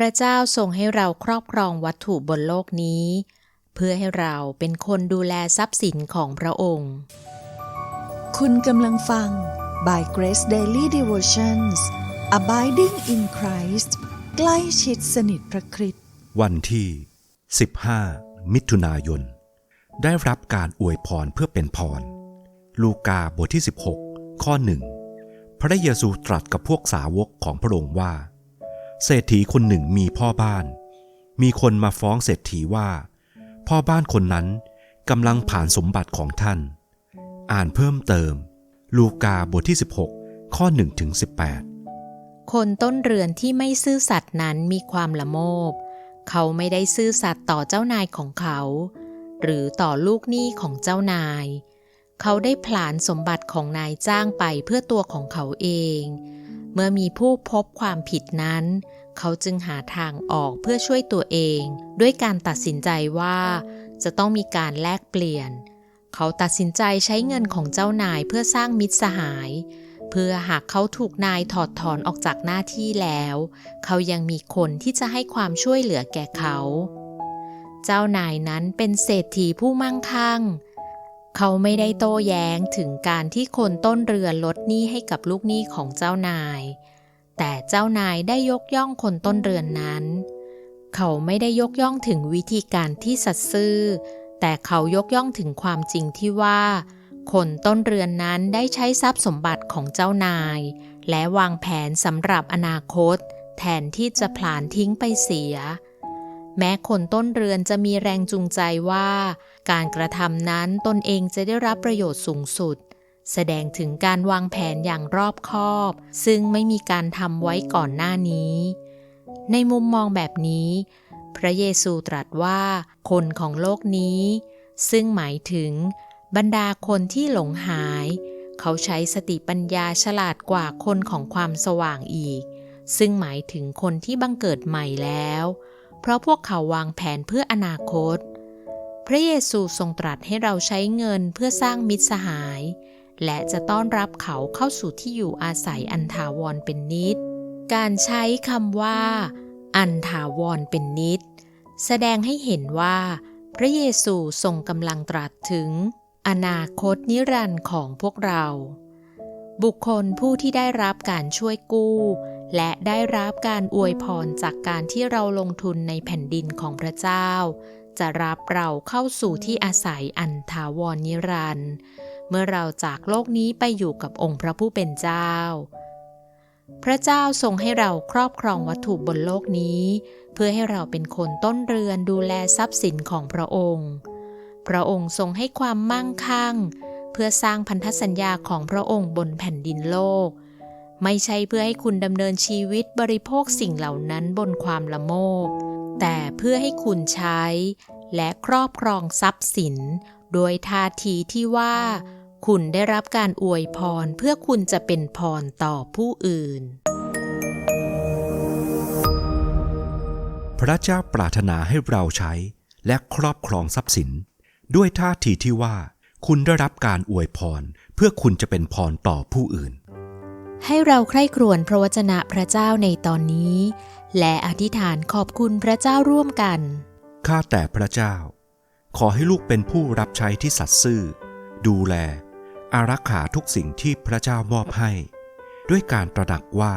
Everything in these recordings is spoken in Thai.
พระเจ้าทรงให้เราครอบครองวัตถุบนโลกนี้ เพื่อให้เราเป็นคนดูแลทรัพย์สินของพระองค์ คุณกำลังฟัง by Grace Daily Devotions Abiding in Christ ใกล้ชิดสนิทพระคริสต์วันที่ 15 มิถุนายน ได้รับการอวยพรเพื่อเป็นพร ลูกาบทที่ 16 ข้อหนึ่งพระเยซูตรัสกับพวกสาวกของพระองค์ว่า เศรษฐีคนหนึ่งมีพ่อบ้าน มีคนมาฟ้องเศรษฐีว่า พ่อบ้านคนนั้นกำลังผ่านสมบัติของท่าน อ่านเพิ่มเติม ลูกาบทที่ 16 ข้อ1ถึง18 คนต้นเรือนที่ไม่ซื่อสัตย์นั้นมีความละโมบ เขาไม่ได้ซื่อสัตย์ต่อเจ้านายของเขา หรือต่อลูกหนี้ของเจ้านาย เขาได้ผลาญสมบัติของนายจ้างไปเพื่อตัวของเขาเอง เมื่อมีผู้พบความผิดนั้น เขาจึงหาทางออกเพื่อช่วยตัวเอง ด้วยการตัดสินใจว่าจะต้องมีการแลกเปลี่ยน เขาตัดสินใจใช้เงินของเจ้านายเพื่อสร้างมิตรสหาย เพื่อหากเขาถูกนายถอดถอนออกจากหน้าที่แล้ว เขายังมีคนที่จะให้ความช่วยเหลือแก่เขา เจ้านายนั้นเป็นเศรษฐีผู้มั่งคั่ง เขาไม่ได้โต้แย้งถึงการที่คนต้นเรือลดหนี้ให้กับลูกหนี้ของเจ้านาย แต่เจ้านายได้ยกย่องคนต้นเรือนนั้น เขาไม่ได้ยกย่องถึงวิธีการที่สัตย์ซื่อ แต่เขายกย่องถึงความจริงที่ว่า คนต้นเรือนนั้นได้ใช้ทรัพย์สมบัติของเจ้านาย และวางแผนสำหรับอนาคต แทนที่จะผลาญทิ้งไปเสีย แม้คนต้นเรือนจะมีแรงจูงใจว่า การกระทำนั้นตนเองจะได้รับประโยชน์สูงสุด แสดงถึงการวางแผนอย่างรอบคอบ ซึ่งไม่มีการทำไว้ก่อนหน้านี้ ในมุมมองแบบนี้ พระเยซูตรัสว่า คนของโลกนี้ ซึ่งหมายถึง บรรดาคนที่หลงหาย เขาใช้สติปัญญาฉลาดกว่าคนของความสว่างอีก ซึ่งหมายถึงคนที่บังเกิดใหม่แล้ว เพราะพวกเขาวางแผนเพื่ออนาคต พระเยซูทรงตรัสให้เราใช้เงินเพื่อสร้างมิตรสหาย และจะต้อนรับเขาเข้าสู่ที่อยู่อาศัยอันถาวรเป็นนิด การใช้คำว่า อันถาวรเป็นนิด แสดงให้เห็นว่า พระเยซูทรงกำลังตรัสถึง อนาคตนิรันดร์ของพวกเรา บุคคลผู้ที่ได้รับการช่วยกู้ และได้รับการอวยพรจากการที่เราลงทุนในแผ่นดินของพระเจ้า จะรับเราเข้าสู่ที่อาศัยอันถาวรนิรันดร์เมื่อเราจากโลกนี้ไปอยู่กับองค์พระผู้เป็นเจ้า พระเจ้าทรงให้เราครอบครองวัตถุบนโลกนี้ เพื่อให้เราเป็นคนต้นเรือนดูแลทรัพย์สินของพระองค์ พระองค์ทรงให้ความมั่งคั่ง เพื่อสร้างพันธสัญญาของพระองค์บนแผ่นดินโลก ไม่ใช่เพื่อให้คุณดำเนินชีวิตบริโภคสิ่งเหล่านั้นบนความละโมบแต่เพื่อให้คุณใช้ และครอบครองทรัพย์สิน โดยท่าทีที่ว่า คุณได้รับการอวยพรเพื่อคุณจะเป็นพรต่อผู้อื่น พระเจ้าปรารถนาให้เราใช้ และครอบครองทรัพย์สิน ด้วยท่าทีที่ว่า คุณได้รับการอวยพร เพื่อคุณจะเป็นพรต่อผู้อื่น ให้เราใคร่ครวญพระวจนะพระเจ้าในตอนนี้ และอธิษฐานขอบคุณพระเจ้าร่วมกัน ข้าแต่พระเจ้า ขอให้ลูกเป็นผู้รับใช้ที่สัตย์ซื่อ ดูแล อารักขาทุกสิ่งที่พระเจ้ามอบให้ ด้วยการตระหนักว่า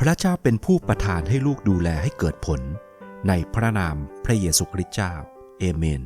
พระเจ้าเป็นผู้ประทานให้ลูกดูแลให้เกิดผล ในพระนามพระเยซูคริสต์เจ้า เอเมน